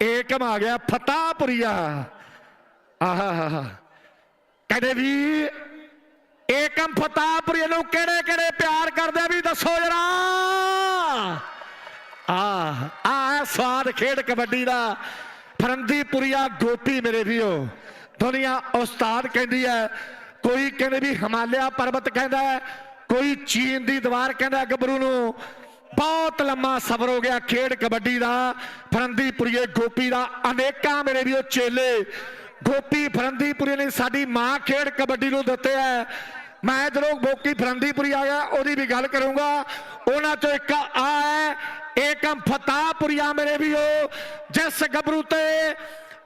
ਏਕਮ ਆ ਗਿਆ ਫਤਾਪੁਰੀਆ ਆਹਾ ਕਹਿੰਦੇ ਵੀ ਏਕਮ ਫਤਾਪੁਰੀਆ ਨੂੰ ਕਿਹੜੇ ਕਿਹੜੇ ਪਿਆਰ ਕਰਦੇ ਵੀ ਦੱਸੋ ਜਰਾ। ਆ ਆ ਸਵਾਦ ਖੇਡ ਕਬੱਡੀ ਦਾ। ਫਰੰਦੀਪੁਰੀਆ ਗੋਪੀ ਮੇਰੇ ਵੀਓ ਦੁਨੀਆ ਉਸਤਾਦ ਕਹਿੰਦੀ ਹੈ, ਕੋਈ ਕਹਿੰਦੇ ਵੀ ਹਿਮਾਲਿਆ ਪਰਬਤ ਕਹਿੰਦਾ ਕੋਈ ਚੀਨ ਦੀ ਦੀਵਾਰ ਕਹਿੰਦਾ ਗੱਭਰੂ ਨੂੰ। ਬਹੁਤ ਲੰਮਾ ਸਫ਼ਰ ਹੋ ਗਿਆ ਖੇਡ ਕਬੱਡੀ ਦਾ, ਫਰੰਦੀਪੁਰੀਏ ਗੋਪੀ ਦਾ, ਅਨੇਕਾਂ ਮੇਰੇ ਵੀਓ ਚੇਲੇ। ਗੋਪੀ ਫਰੰਦੀਪੁਰੀ ਨੇ ਸਾਡੀ ਮਾਂ ਖੇਡ ਕਬੱਡੀ ਨੂੰ ਦਿੱਤੇ ਹੈ ਮੈਂ ਜਦੋਂ ਗੋਪੀ ਫਰੰਦੀਪੁਰੀ ਆਇਆ, ਉਹਦੀ ਵੀ ਗੱਲ ਕਰੂੰਗਾ। ਉਹਨਾਂ ਚੋਂ ਇੱਕ ਆ ਹੈ, ਏਕਮ ਫਤਾਪੁਰੀਆ ਮੇਰੇ ਵੀਓ ਜਿਸ ਗੱਭਰੂ ਤੇ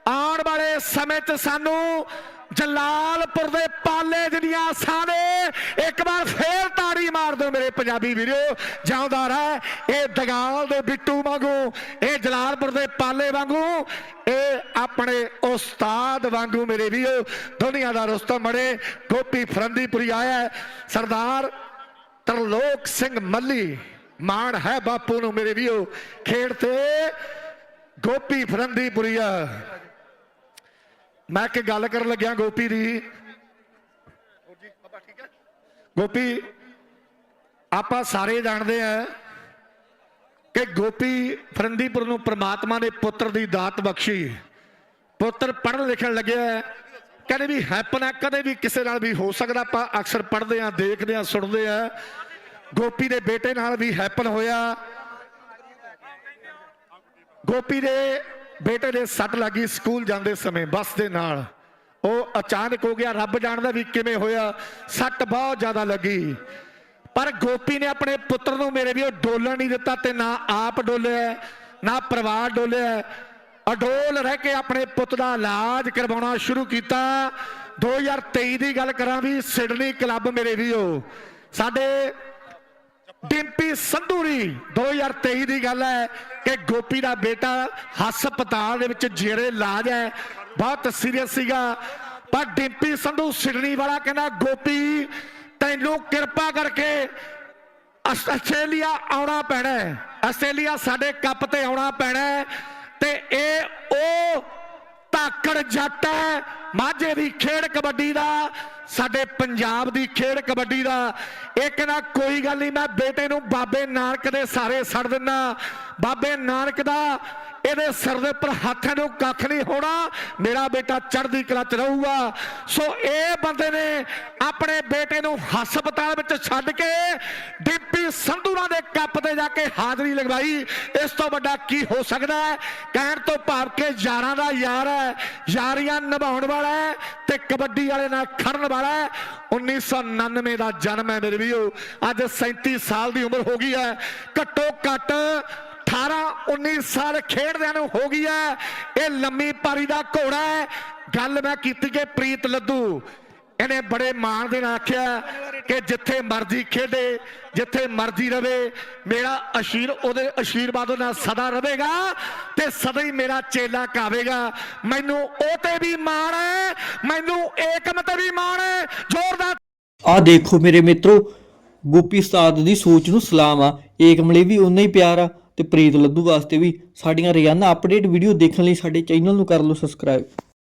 ਆਉਣ ਵਾਲੇ ਸਮੇਂ 'ਚ ਸਾਨੂੰ ਜਲਾਲਪੁਰ ਦੇ ਪਾਲੇ ਜਿਹੜੀਆਂ ਆਸਾਂ ਨੇ, ਇੱਕ ਵਾਰ ਫੇਰ ਤਾੜੀ ਮਾਰ ਦਿਓ ਮੇਰੇ ਪੰਜਾਬੀ ਵੀਰੋ, ਜਿਉਂਦਾ ਰਹਿ ਇਹ ਦਗਾਲ ਦੇ ਬਿੱਟੂ ਵਾਂਗੂ, ਇਹ ਜਲਾਲਪੁਰ ਦੇ ਪਾਲੇ ਵਾਂਗੂ, ਇਹ ਆਪਣੇ ਉਸਤਾਦ ਵਾਂਗੂ ਮੇਰੇ ਵੀਰੋ, ਦੁਨੀਆ ਦਾ ਰੁਸਤਮ ਮੜੇ ਗੋਪੀ ਫਰੰਦੀਪੁਰੀ ਆਇਆ ਸਰਦਾਰ ਤਰਲੋਕ ਸਿੰਘ ਮੱਲੀ, ਮਾਣ ਹੈ ਬਾਪੂ ਨੂੰ ਮੇਰੇ ਵੀਰੋ, ਖੇਡ ਤੇ ਗੋਪੀ ਫਰੰਦੀਪੁਰੀਆ ਮੈਂ ਇੱਕ ਗੱਲ ਕਰਨ ਲੱਗਿਆ ਗੋਪੀ ਦੀ। ਗੋਪੀ, ਆਪਾਂ ਸਾਰੇ ਜਾਣਦੇ ਆ ਕਿ ਗੋਪੀ ਫਰੰਦੀਪੁਰ ਨੂੰ ਪ੍ਰਮਾਤਮਾ ਨੇ ਪੁੱਤਰ ਦੀ ਦਾਤ ਬਖਸ਼ੀ। ਪੁੱਤਰ ਪੜ੍ਹਨ ਲਿਖਣ ਲੱਗਿਆ ਕਹਿੰਦੇ ਵੀ ਹੈਪਨ ਹੈ, ਕਦੇ ਵੀ ਕਿਸੇ ਨਾਲ ਵੀ ਹੋ ਸਕਦਾ। ਆਪਾਂ ਅਕਸਰ ਪੜ੍ਹਦੇ ਆ, ਦੇਖਦੇ ਆ, ਸੁਣਦੇ ਆ। ਗੋਪੀ ਦੇ ਬੇਟੇ ਨਾਲ ਵੀ ਹੈਪਨ ਹੋਇਆ। ਗੋਪੀ ਦੇ ਬੇਟੇ ਦੇ ਸੱਟ ਲੱਗੀ ਸਕੂਲ ਜਾਂਦੇ ਸਮੇਂ, ਬੱਸ ਦੇ ਨਾਲ। ਉਹ ਅਚਾਨਕ ਹੋ ਗਿਆ, ਰੱਬ ਜਾਣਦਾ ਵੀ ਕਿਵੇਂ ਹੋਇਆ, ਸੱਟ ਬਹੁਤ ਜ਼ਿਆਦਾ ਲੱਗੀ। ਪਰ ਗੋਪੀ ਨੇ ਆਪਣੇ ਪੁੱਤਰ ਨੂੰ ਮੇਰੇ ਵੀ ਉਹ ਡੋਲਣ ਨਹੀਂ ਦਿੱਤਾ ਤੇ ਨਾ ਆਪ ਡੋਲਿਆ, ਨਾ ਪਰਿਵਾਰ ਡੋਲਿਆ। ਅਡੋਲ ਰਹਿ ਕੇ ਆਪਣੇ ਪੁੱਤ ਦਾ ਇਲਾਜ ਕਰਵਾਉਣਾ ਸ਼ੁਰੂ ਕੀਤਾ। 2023 ਦੀ ਗੱਲ ਕਰਾਂ ਵੀ ਸਿਡਨੀ ਕਲੱਬ ਮੇਰੇ ਵੀਓ ਸਾਡੇ ਡਿੰਪੀ ਸੰਧੂਰੀ 2023 ਦੀ ਗੱਲ ਹੈ ਕਿ ਗੋਪੀ ਦਾ ਬੇਟਾ ਹਸਪਤਾਲ ਦੇ ਵਿੱਚ ਜੇਰੇ ਇਲਾਜ ਹੈ। ਬਹੁਤ ਸੀਰੀਅਸ ਸੀਗਾ। ਪਰ ਡਿੰਪੀ ਸੰਧੂ ਸਿਡਨੀ ਵਾਲਾ ਕਹਿੰਦਾ, ਗੋਪੀ, ਤੈਨੂੰ ਕਿਰਪਾ ਕਰਕੇ ਆਸਟ੍ਰੇਲੀਆ ਆਉਣਾ ਪੈਣਾ ਹੈ। ਆਸਟ੍ਰੇਲੀਆ ਸਾਡੇ ਕੱਪ ਤੇ ਆਉਣਾ ਪੈਣਾ ਹੈ ਤੇ ਇਹ ਉਹ ਤਾਕੜ ਜੱਟ ਹੈ। ਮਾਝੇ ਦੀ ਖੇਡ ਕਬੱਡੀ ਦਾ ਸਾਡੇ ਪੰਜਾਬ ਦੀ ਖੇਡ ਕਬੱਡੀ ਦਾ ਇੱਕ ਨਾ ਕੋਈ ਗੱਲ ਨਹੀਂ, ਮੈਂ ਬੇਟੇ ਨੂੰ ਬਾਬੇ ਨਾਨਕ ਦੇ ਸਾਰੇ ਛੱਡ ਦਿੰਦਾ। ਬਾਬੇ ਨਾਨਕ ਦਾ ਇਹਦੇ ਸਿਰ ਦੇ ਉੱਪਰ ਹੱਥ ਨੂੰ ਕੱਖ ਨਹੀਂ ਹੋਣਾ, ਮੇਰਾ ਬੇਟਾ ਚੜ੍ਹਦੀ ਕਲਾ ਚ ਰਹੂਗਾ। ਸੋ ਇਹ ਬੰਦੇ ਨੇ ਆਪਣੇ ਬੇਟੇ ਨੂੰ ਹਸਪਤਾਲ ਵਿੱਚ ਛੱਡ ਕੇ ਡਿੰਪੀ ਸੰਧੂਰਾ ਦੇ ਕੱਪ ਤੇ ਜਾ ਕੇ ਹਾਜ਼ਰੀ ਲਗਵਾਈ। ਇਸ ਤੋਂ ਵੱਡਾ ਕੀ ਹੋ ਸਕਦਾ ਹੈ? ਕਹਿਣ ਤੋਂ ਭਾਵ ਕਿ ਯਾਰਾਂ ਦਾ ਯਾਰ ਹੈ, ਯਾਰੀਆਂ ਨਿਭਾਉਣ ਵਾਲਾ ਹੈ ਤੇ ਕਬੱਡੀ ਵਾਲੇ ਨਾਲ ਖੜਨ ਵਾਲਾ ਹੈ। 1999 ਦਾ ਜਨਮ ਹੈ ਮੇਰੇ ਵੀਰੋ। ਅੱਜ 37 ਸਾਲ ਦੀ ਉਮਰ ਹੋ ਗਈ ਹੈ। ਘੱਟੋ ਘੱਟ 19 ਸਾਲ ਖੇਡਦਿਆਂ ਨੂੰ ਹੋ ਗਈ ਹੈ। ਇਹ ਲੰਮੀ ਪਾਰੀ ਦਾ ਘੋੜਾ ਹੈ। ਗੱਲ ਮੈਂ ਕੀਤੀ ਕਿ ਪ੍ਰੀਤ ਲੱਦੂ, ਇਹਨੇ ਬੜੇ ਮਾਣ ਦੇ ਨਾਲ ਆਖਿਆ ਕਿ ਜਿੱਥੇ ਮਰਜ਼ੀ ਖੇਡੇ, ਜਿੱਥੇ ਮਰਜ਼ੀ ਰਵੇ, ਮੇਰਾ ਅਸ਼ੀਰ ਉਹਦੇ ਅਸ਼ੀਰਵਾਦ ਨਾਲ ਸਦਾ ਰਹੇਗਾ ਤੇ ਸਦਾ ਹੀ ਮੇਰਾ ਚੇਲਾ ਕਾਵੇਗਾ। ਮੈਨੂੰ ਉਹ ਤੇ ਵੀ ਮਾਣ ਹੈ, ਮੈਨੂੰ ਏਕਮ ਤੇ ਵੀ ਮਾਣ ਹੈ, ਜ਼ੋਰਦਾਰ ਆ ਦੇਖੋ ਮੇਰੇ ਮਿੱਤਰੋ, ਗੋਪੀ ਸਾਧ ਦੀ ਸੋਚ ਨੂੰ ਸਲਾਮ ਆ। ਏਕਮ ਲਈ ਵੀ ਉਨਾ ਹੀ ਪਿਆਰ ਆ। ਤੇ ਪ੍ਰੀਤ ਲੱਧੂ ਵਾਸਤੇ ਵੀ ਸਾਡੀਆਂ ਰੋਜ਼ਾਨਾ ਅਪਡੇਟ ਵੀਡੀਓ ਦੇਖਣ ਲਈ ਸਾਡੇ ਚੈਨਲ ਨੂੰ ਕਰ ਲਓ ਸਬਸਕ੍ਰਾਈਬ